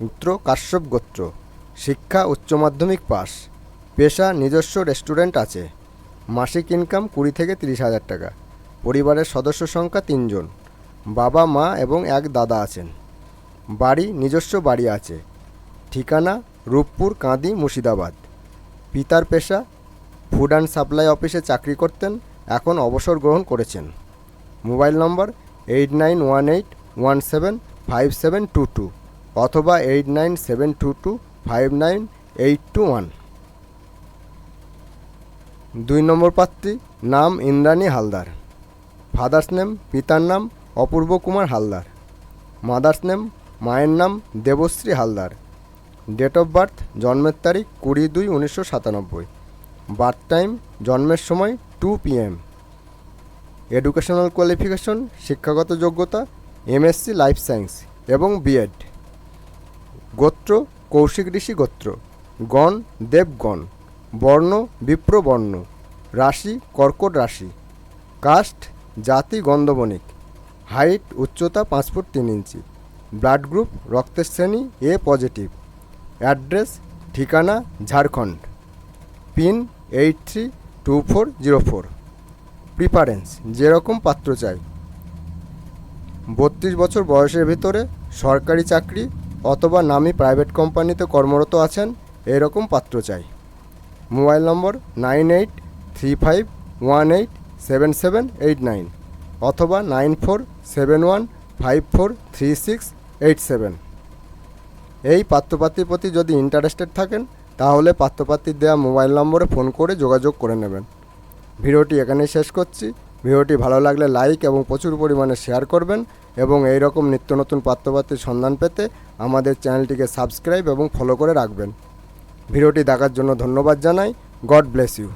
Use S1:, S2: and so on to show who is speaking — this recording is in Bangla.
S1: গোত্র কাশ্যপ গোত্র, শিক্ষা উচ্চ মাধ্যমিক পাস, পেশা নিজস্ব রেস্টুরেন্ট আছে, মাসিক ইনকাম কুড়ি থেকে তিরিশ হাজার টাকা, পরিবারের সদস্য সংখ্যা তিনজন, বাবা, মা এবং এক দাদা আছেন, বাড়ি নিজস্ব বাড়ি আছে, ঠিকানা রূপপুর কাঁদি মুর্শিদাবাদ, পিতার পেশা ফুড অ্যান্ড সাপ্লাই অফিসে চাকরি করতেন, এখন অবসর গ্রহণ করেছেন, mobile number eight nine one eight one seven five seven two two. অথবা eight nine seven two two five nine eight two one দুই নম্বর পাত্রী নাম ইন্দ্রাণী হালদার। ফাদার্স নেম পিতার নাম অপূর্ব কুমার হালদার। মাদার্স নেম মায়ের নাম Debashree Haldar. Date of birth জন্মের তারিখ কুড়ি দুই উনিশশো সাতানব্বই। বার্থ টাইম জন্মের সময় টু পিএম এডুকেশনাল কোয়ালিফিকেশন শিক্ষাগত যোগ্যতা এমএসসি লাইফ সায়েন্স এবং বিএড গোত্র, কৌশিক ঋষি গোত্র, গণ, দেবগণ, বর্ণ বিপ্র বর্ণ রাশি, কর্কট রাশি, কাস্ট, জাতি গন্ধবণিক, হাইট, উচ্চতা পাঁচ ফুট তিন ইঞ্চি, ব্লাড গ্রুপ, রক্তের শ্রেণি, এ পজিটিভ, অ্যাড্রেস, ঠিকানা, Jharkhand, pin, eight three two four zero four preference যেরকম পাত্র চাই। বত্রিশ বছর বয়সের ভিতরে সরকারি চাকরি অথবা নামি প্রাইভেট কোম্পানিতে কর্মরত আছেন, এরকম পাত্র চাই। Mobile number nine eight three five one eight seven seven eight nine অথবা nine four seven one five four three six eight seven. এই পাত্রপাত্রীর প্রতি যদি ইন্টারেস্টেড থাকেন, তাহলে পাত্রপাত্রীর দেওয়া মোবাইল নম্বরে ফোন করে যোগাযোগ করে নেবেন। ভিডিওটি এখানেই শেষ করছি। ভিডিওটি ভালো লাগলে লাইক এবং প্রচুর পরিমাণে শেয়ার করবেন এবং এই রকম নিত্য নতুন পাত্রপাত্রীর সন্ধান পেতে আমাদের চ্যানেলটিকে সাবস্ক্রাইব এবং ফলো করে রাখবেন। ভিডিওটি দেখার জন্য ধন্যবাদ জানাই। God bless you.